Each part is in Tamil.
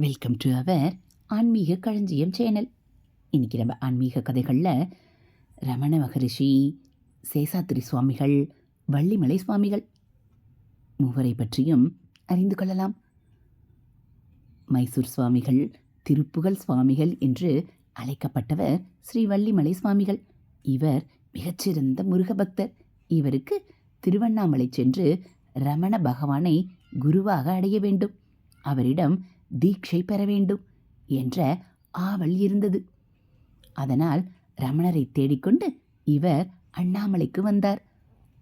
வெல்கம் டு அவர் ஆன்மீக களஞ்சியம் சேனல். இன்றைக்கி நம்ம ஆன்மீக கதைகளில் ரமண மகரிஷி சேசாத்திரி சுவாமிகள் வள்ளிமலை சுவாமிகள் மூவரை பற்றியும் அறிந்து கொள்ளலாம். மைசூர் சுவாமிகள் திருப்புகழ் சுவாமிகள் என்று அழைக்கப்பட்டவர் ஸ்ரீ வள்ளிமலை சுவாமிகள். இவர் மிகச்சிறந்த முருக பக்தர். இவருக்கு திருவண்ணாமலை சென்று ரமண பகவானை குருவாக அடைய வேண்டும். அவரிடம் தீட்சை பெற வேண்டும் என்ற ஆவல் இருந்தது. அதனால் ரமணரை தேடிக்கொண்டு இவர் அண்ணாமலைக்கு வந்தார்.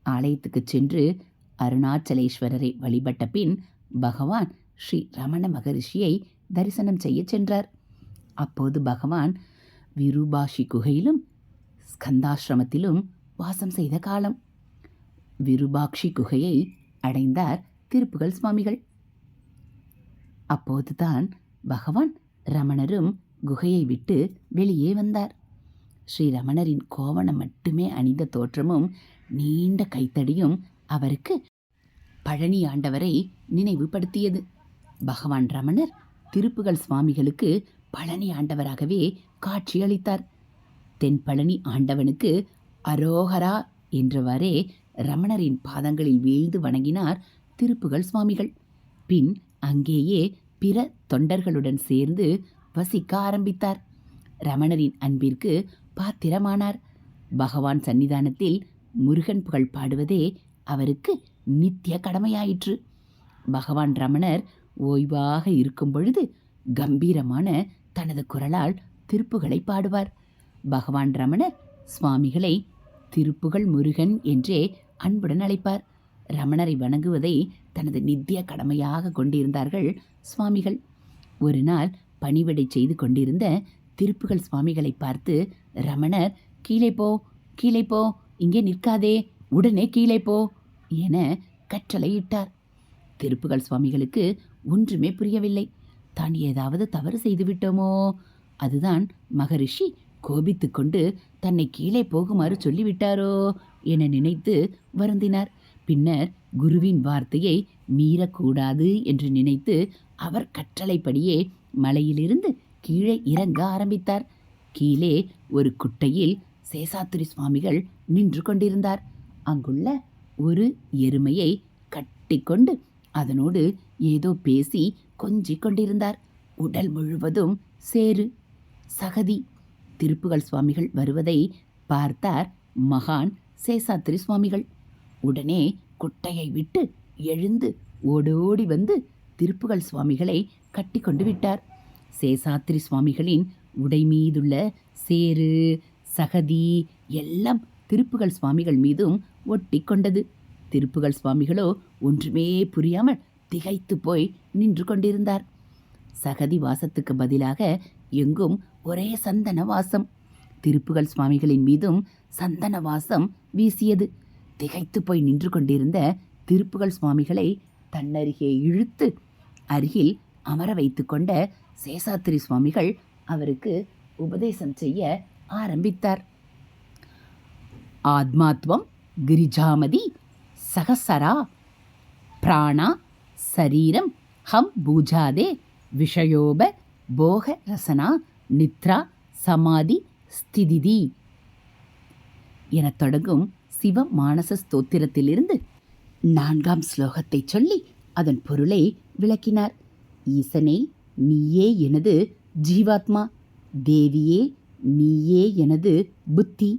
ஆலயத்துக்கு சென்று அருணாச்சலேஸ்வரரை வழிபட்ட பின் பகவான் ஸ்ரீ ரமண மகரிஷியை தரிசனம் செய்ய சென்றார். அப்போது பகவான் விருபாஷி குகையிலும் ஸ்கந்தாசிரமத்திலும் வாசம் செய்த காலம். விருபாக்ஷி குகையை அடைந்தார் திருப்புகழ் சுவாமிகள். அப்போதுதான் பகவான் ரமணரும் குகையை விட்டு வெளியே வந்தார். ஸ்ரீ ரமணரின் கோவணம் மட்டுமே அணிந்த தோற்றமும் நீண்ட கைத்தடியும் அவருக்கு பழனி ஆண்டவரை நினைவுபடுத்தியது. பகவான் ரமணர் திருப்புகழ் சுவாமிகளுக்கு பழனி ஆண்டவராகவே காட்சியளித்தார். தென்பழனி ஆண்டவனுக்கு அரோகரா என்றவாறே ரமணரின் பாதங்களில் வீழ்ந்து வணங்கினார் திருப்புகழ் சுவாமிகள். பின் அங்கேயே பிற தொண்டர்களுடன் சேர்ந்து வசிக்க ஆரம்பித்தார். ரமணரின் அன்பிற்கு பாத்திரமானார். பகவான் சன்னிதானத்தில் முருகன் புகழ் பாடுவதே அவருக்கு நித்திய கடமையாயிற்று. பகவான் ரமணர் ஓய்வாக இருக்கும் பொழுது கம்பீரமான தனது குரலால் திருப்புகளை பாடுவார். பகவான் ரமணர் சுவாமிகளை திருப்புகள் முருகன் என்றே அன்புடன் அழைப்பார். ரமணரை வணங்குவதை தனது நித்திய கடமையாக கொண்டிருந்தார்கள் சுவாமிகள். ஒரு நாள் பணிவிடை செய்து கொண்டிருந்த திருப்புகள் சுவாமிகளை பார்த்து ரமணர் கீழே போ கீழே போ இங்கே நிற்காதே உடனே கீழே போ என கற்றளையிட்டார் திருப்புகள் சுவாமிகளுக்கு ஒன்றுமே புரியவில்லை. தான் ஏதாவது தவறு செய்துவிட்டோமோ அதுதான் மகரிஷி கோபித்துக்கொண்டு தன்னை கீழே போகுமாறு சொல்லிவிட்டாரோ? என நினைத்து வருந்தினார். பின்னர் குருவின் வார்த்தையை மீறக்கூடாது என்று நினைத்து அவர் கட்டளைப்படியே மலையிலிருந்து கீழே இறங்க ஆரம்பித்தார். கீழே ஒரு குட்டையில் சேசாத்திரி சுவாமிகள் நின்று கொண்டிருந்தார். அங்குள்ள ஒரு எருமையை கட்டிக்கொண்டு அதனோடு ஏதோ பேசி கொஞ்சிக் கொண்டிருந்தார். உடல் முழுவதும் சேரு சகதி. திருப்புகள் சுவாமிகள் வருவதை பார்த்தார் மகான் சேசாத்திரி சுவாமிகள். உடனே குட்டையை விட்டு எழுந்து ஓடோடி வந்து திருப்புகள் சுவாமிகளை கட்டி கொண்டு விட்டார். சேசாத்திரி சுவாமிகளின் உடை மீதுள்ள சேறு சகதி எல்லாம் திருப்புகள் சுவாமிகள் மீதும் ஒட்டி கொண்டது. திருப்புகள் சுவாமிகளோ ஒன்றுமே புரியாமல் திகைத்து போய் நின்று கொண்டிருந்தார். சகதி வாசத்துக்கு பதிலாக எங்கும் ஒரே சந்தன வாசம். திருப்புகள் சுவாமிகளின் மீதும் சந்தன வாசம் வீசியது. திகைத்து போய் நின்று கொண்டிருந்த திருப்புகள் சுவாமிகளை தன்னருகே இழுத்து அருகில் அமர வைத்து கொண்ட சேசாத்திரி சுவாமிகள் அவருக்கு உபதேசம் செய்ய ஆரம்பித்தார். ஆத்மாத்வம் கிரிஜாமதி சகசரா பிராணா சரீரம் ஹம் பூஜாதே விஷயோப போக ரசனா நித்ரா சமாதி ஸ்திதிதி. எனத் தொடங்கும் சிவ மானச ஸ்தோத்திரத்திலிருந்து நான்காம் ஸ்லோகத்தை சொல்லி அதன் பொருளை விளக்கினார். ஈசனே நீயே எனது ஜீவாத்மா. தேவியே நீயே எனது புத்தி.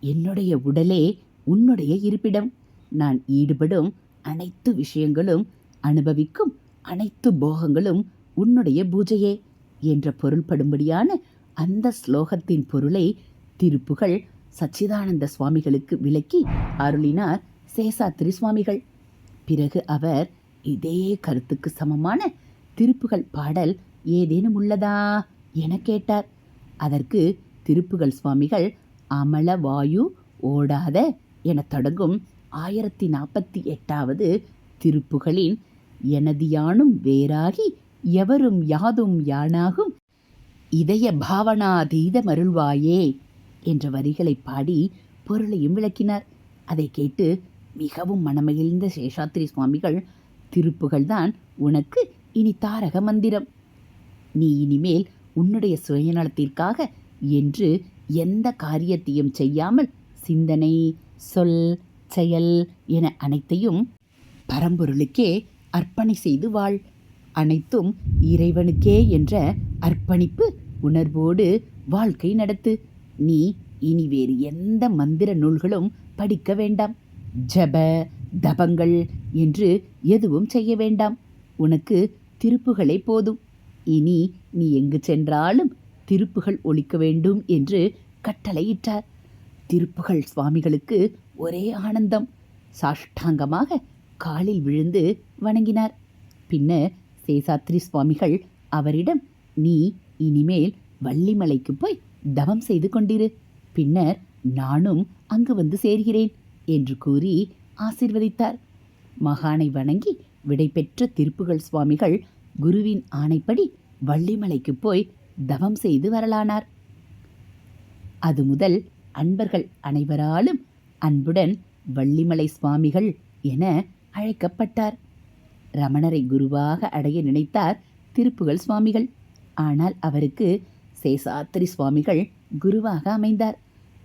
என்னுடைய உடலே உன்னுடைய இருப்பிடம். நான் ஈடுபடும் அனைத்து விஷயங்களும் அனுபவிக்கும் அனைத்து போகங்களும் உன்னுடைய பூஜையே என்ற பொருள்படும்படியான அந்த ஸ்லோகத்தின் பொருளை திருப்புகள் சச்சிதானந்த சுவாமிகளுக்கு விளக்கி அருளினார் சேசாத்திரி சுவாமிகள் பிறகு அவர் இதே கருத்துக்கு சமமான திருப்புகள் பாடல் ஏதேனும் உள்ளதா என கேட்டார். அதற்கு திருப்புகள் சுவாமிகள் அமல வாயு ஓடாத என தொடங்கும் ஆயிரத்தி நாற்பத்தி எட்டாவது திருப்புகளின் எனது யானும் வேறாகி எவரும் யாதும் யானாகும் இதய பாவனாதீத மருள்வாயே என்ற வரிகளை பாடி பொருளையும் விளக்கினார். அதை கேட்டு மிகவும் மனமகிழ்ந்த சேஷாத்திரி சுவாமிகள் திருப்புகள்தான் உனக்கு இனி தாரக மந்திரம். நீ இனிமேல் உன்னுடைய சுயநலத்திற்காக என்று எந்த காரியத்தையும் செய்யாமல் சிந்தனை சொல் செயல் என அனைத்தையும் பரம்பொருளுக்கே அர்ப்பணை செய்து வாழ். அனைத்தும் இறைவனுக்கே என்ற அர்ப்பணிப்பு உணர்வோடு வாழ்க்கை நடத்து. நீ இனி வேறு எந்த மந்திர நூல்களும் படிக்க வேண்டாம். ஜப தபங்கள் என்று எதுவும் செய்ய வேண்டாம். உனக்கு திருப்புகளே போதும். இனி நீ எங்கு சென்றாலும் திருப்புகள் ஒழிக்க வேண்டும் என்று கட்டளையிட்டார். திருப்புகள் சுவாமிகளுக்கு ஒரே ஆனந்தம். சாஷ்டாங்கமாக காலில் விழுந்து வணங்கினார். பின்னர் சேசாத்ரி சுவாமிகள் அவரிடம் நீ இனிமேல் வள்ளிமலைக்கு போய் தவம் செய்து கொண்டிரு. பின்னர் நானும் அங்கு வந்து சேர்கிறேன் என்று கூறி ஆசிர்வதித்தார். மகானை வணங்கி விடைபெற்ற திருப்புகள் சுவாமிகள் குருவின் ஆணைப்படி வள்ளிமலைக்கு போய் தவம் செய்து வரலானார். அது முதல் அன்பர்கள் அனைவராலும் அன்புடன் வள்ளிமலை சுவாமிகள் என அழைக்கப்பட்டார். ரமணரை குருவாக அடைய நினைத்தார் திருப்புகள் சுவாமிகள். ஆனால் அவருக்கு சேசாத்திரி சுவாமிகள் குருவாக அமைந்தார்.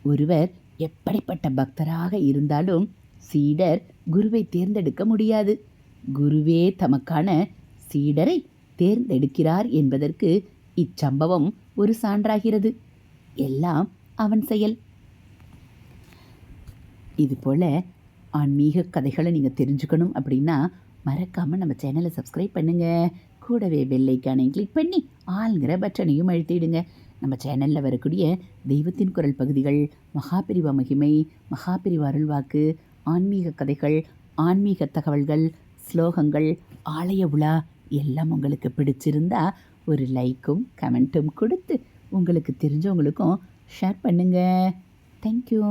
ஒருவர் எப்படிப்பட்ட பக்தராக இருந்தாலும் சீடர் குருவை தேர்ந்தெடுக்க முடியாது. குருவே தமக்கான சீடரை தேர்ந்தெடுக்கிறார் என்பதற்கு இச்சம்பவம் ஒரு சான்றாகிறது. எல்லாம் அவன் செயல். இதுபோல் ஆன்மீக கதைகளை நீங்கள் தெரிஞ்சுக்கணும் அப்படின்னா மறக்காமல் நம்ம சேனலை சப்ஸ்கிரைப் பண்ணுங்கள் கூடவே பெல்லைக்கானையும் கிளிக் பண்ணி ஆளுங்கிற பட்டனையும் அழுத்திடுங்க. நம்ம சேனலில் வரக்கூடிய தெய்வத்தின் குரல் பகுதிகள் மகாபிரிவா மகிமை மகாபிரிவா அருள்வாக்கு ஆன்மீக கதைகள் ஆன்மீக தகவல்கள் ஸ்லோகங்கள் ஆலய உலா எல்லாம் உங்களுக்கு பிடிச்சிருந்தா ஒரு லைக்கும் கமெண்ட்டும் கொடுத்து உங்களுக்கு தெரிஞ்சவங்களுக்கும் ஷேர் பண்ணுங்கள் தேங்க்யூ